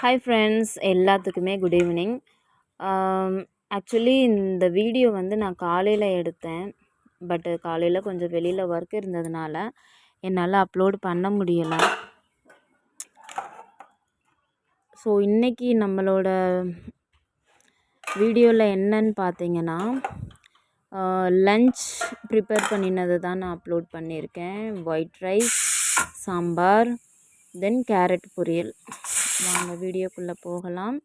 Hi friends எல்லாத்துக்குமே good evening actually இந்த video வந்து நான் காலையில் எடுத்தேன். பட்டு காலையில் கொஞ்சம் வெளியில் ஒர்க் இருந்ததுனால என்னால் அப்லோடு பண்ண முடியலை. ஸோ இன்றைக்கி நம்மளோட வீடியோவில் என்னன்னு பார்த்தீங்கன்னா லஞ்ச் ப்ரிப்பேர் பண்ணினது தான் நான் அப்லோட் பண்ணியிருக்கேன். White rice sambar then carrot பொரியல். வாங்க வீடியோக்குள்ளே போகலாம்.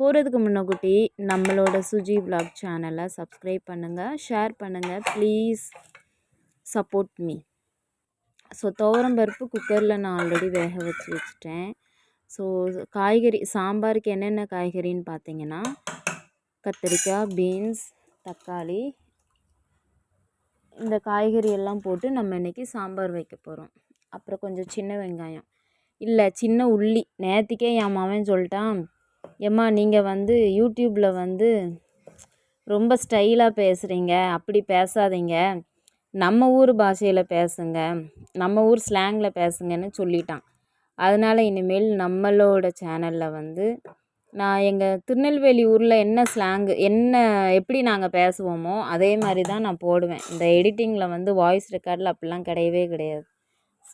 போகிறதுக்கு முன்னக்குட்டி நம்மளோட சுஜி விலாக் சேனலை சப்ஸ்கிரைப் பண்ணுங்கள் ஷேர் பண்ணுங்கள் ப்ளீஸ் சப்போர்ட் மீ ஸோ துவரம் பருப்பு குக்கரில் நான் ஆல்ரெடி வேக வச்சு வச்சுட்டேன். ஸோ காய்கறி சாம்பாருக்கு என்னென்ன காய்கறின்னு பார்த்தீங்கன்னா கத்திரிக்காய் பீன்ஸ் தக்காளி இந்த காய்கறி எல்லாம் போட்டு நம்ம இன்றைக்கி சாம்பார் வைக்க போகிறோம் அப்புறம் கொஞ்சம் சின்ன வெங்காயம். இல்லை சின்ன உள்ளி. நேற்றுக்கே என் மகன் சொல்லிட்டான் ஏம்மா நீங்கள் வந்து யூடியூப்பில் வந்து ரொம்ப ஸ்டைலாக பேசுகிறீங்க அப்படி பேசாதீங்க. நம்ம ஊர் பாஷையில் பேசுங்க. நம்ம ஊர் ஸ்லாங்கில் பேசுங்கன்னு சொல்லிட்டான். அதனால் இனிமேல் நம்மளோட சேனலில் வந்து நான் எங்கள் திருநெல்வேலி ஊரில் என்ன ஸ்லாங்கு என்ன எப்படி நாங்கள் பேசுவோமோ அதே மாதிரி தான் நான் போடுவேன். இந்த எடிட்டிங்கில் வந்து வாய்ஸ் ரெக்கார்டில் அப்படிலாம் கிடையவே கிடையாது.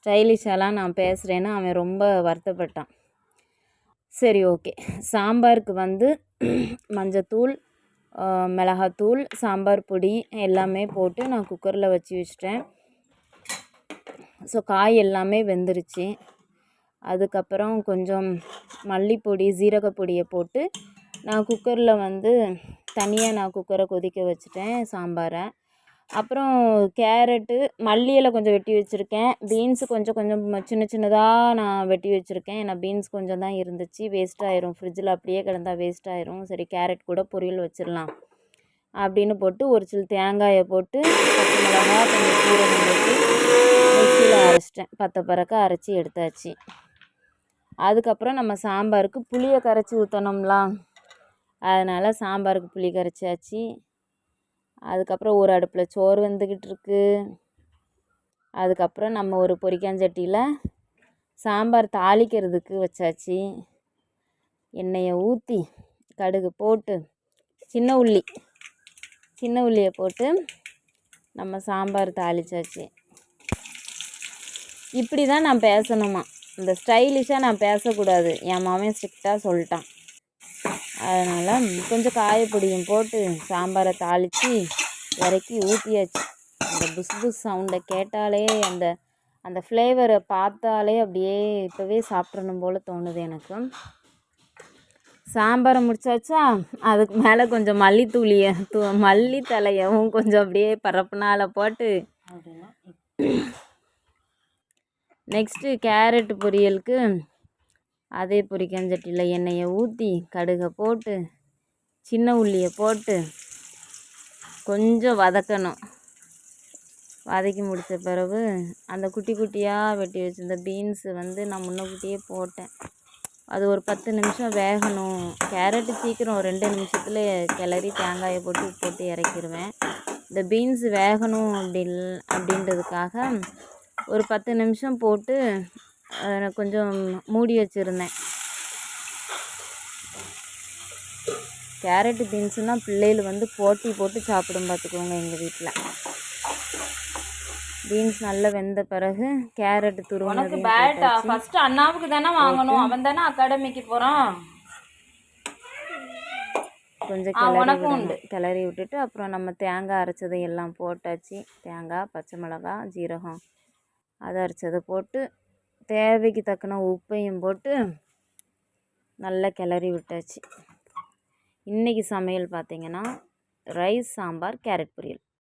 ஸ்டைலிஷாலாம் நான் பேசுகிறேன்னு அவன் ரொம்ப வருத்தப்பட்டான். சரி ஓகே. சாம்பாருக்கு வந்து மஞ்சத்தூள் மிளகாத்தூள் சாம்பார் பொடி எல்லாமே போட்டு நான் குக்கரில் வச்சு வச்சிட்டேன். ஸோ காய் எல்லாமே வெந்துருச்சு. அதுக்கப்புறம் கொஞ்சம் மல்லிப்பொடி ஜீரகப்பொடியை போட்டு நான் குக்கரில் வந்து தனியாக நான் குக்கரை கொதிக்க வச்சுட்டேன் சாம்பாரை. அப்புறம் கேரட்டு மல்லி இலை கொஞ்சம் வெட்டி வச்சுருக்கேன். பீன்ஸு கொஞ்சம் கொஞ்சம் சின்ன சின்னதாக நான் வெட்டி வச்சுருக்கேன். ஏன்னா பீன்ஸ் கொஞ்சம் தான் இருந்துச்சு. வேஸ்ட் ஆயிரும். ஃப்ரிட்ஜில் அப்படியே கிடந்தா வேஸ்ட் ஆயிரும். சரி கேரட் கூட பொரியல் வச்சிடலாம் அப்படின்னு போட்டு ஒரு சில தேங்காயை போட்டு பச்சை மிளகா கொஞ்சம் சீரகம் போட்டு மிக்சியில் அரைச்சிட்டேன். பத்தை பறக்க அரைச்சி எடுத்தாச்சு. அதுக்கப்புறம் நம்ம சாம்பாருக்கு புளியை கரைச்சி ஊற்றணும்லாம் அதனால் சாம்பாருக்கு புளி கரைச்சாச்சு. அதுக்கப்புறம் ஒரு அடுப்பில் சோறு வெந்துக்கிட்டு இருக்கு அதுக்கப்புறம் நம்ம ஒரு பொரிக்காஞ்சட்டியில் சாம்பார் தாளிக்கிறதுக்கு வச்சாச்சு. எண்ணெயை ஊற்றி கடுகு போட்டு சின்ன உள்ளி சின்ன உள்ளியை போட்டு நம்ம சாம்பார் தாளிச்சாச்சு. இப்படி தான் நான் பேசணுமா? இந்த ஸ்டைலிஷாக நான் பேசக்கூடாது. என் மாமன் ஸ்ட்ரிக்டாக சொல்லிட்டான். அதனால் கொஞ்சம் காயப்பொடியும் போட்டு சாம்பாரை தாளித்து இறக்கி ஊற்றியாச்சு அந்த புஸ் புஸ் சவுண்டை கேட்டாலே அந்த அந்த ஃப்ளேவரை பார்த்தாலே அப்படியே இப்போவே சாப்பிட்றணும் போல் தோணுது எனக்கு. சாம்பாரை முடிச்சாச்சா? அதுக்கு மேலே கொஞ்சம் மல்லித்தூளியை தூ மல்லி தலையவும் கொஞ்சம் அப்படியே பரப்புனால போட்டு நெக்ஸ்ட்டு கேரட் பொரியலுக்கு அதே பொரிக்கஞ்சட்டியில் எண்ணெயை ஊற்றி கடுகை போட்டு சின்ன உள்ளியை போட்டு கொஞ்சம் வதக்கணும். வதக்கி முடித்த பிறகு அந்த குட்டி குட்டியாக வெட்டி வச்சிருந்த பீன்ஸு வந்து நான் முன்னக்கூட்டியே போட்டேன். அது ஒரு பத்து நிமிஷம் வேகணும். கேரட்டு சீக்கிரம் ரெண்டு நிமிஷத்தில் கிளறி தேங்காயை போட்டு போட்டு இறக்கிடுவேன் இந்த பீன்ஸ் வேகணும் அப்படி அப்படின்றதுக்காக ஒரு பத்து நிமிஷம் போட்டு கொஞ்சம் மூடி வச்சுருந்தேன். கேரட்டு பீன்ஸுனால் பிள்ளைகள் வந்து போட்டி போட்டு சாப்பிடும் பார்த்துக்கோங்க எங்கள் வீட்டில் பீன்ஸ் நல்லா வெந்த பிறகு கேரட் துருவனது பேட்டா ஃபர்ஸ்ட் அண்ணாவுக்கு தானே வாங்கணும். அவன் தானே அகாடமிக்கு போறான். கொஞ்சம் கிளறி விடணும். கிளறி விட்டுட்டு அப்புறம் நம்ம தேங்காய் அரைச்சதை எல்லாம் போட்டாச்சு. தேங்காய் பச்சை மிளகா ஜீரகம். அதை அரைச்சதை போட்டு தேவைக்கு தக்கன உப்பையும் போட்டு நல்லா கிளறி விட்டாச்சு. இன்றைக்கி சமையல் பார்த்திங்கன்னா ரைஸ் சாம்பார் கேரட் பொரியல்.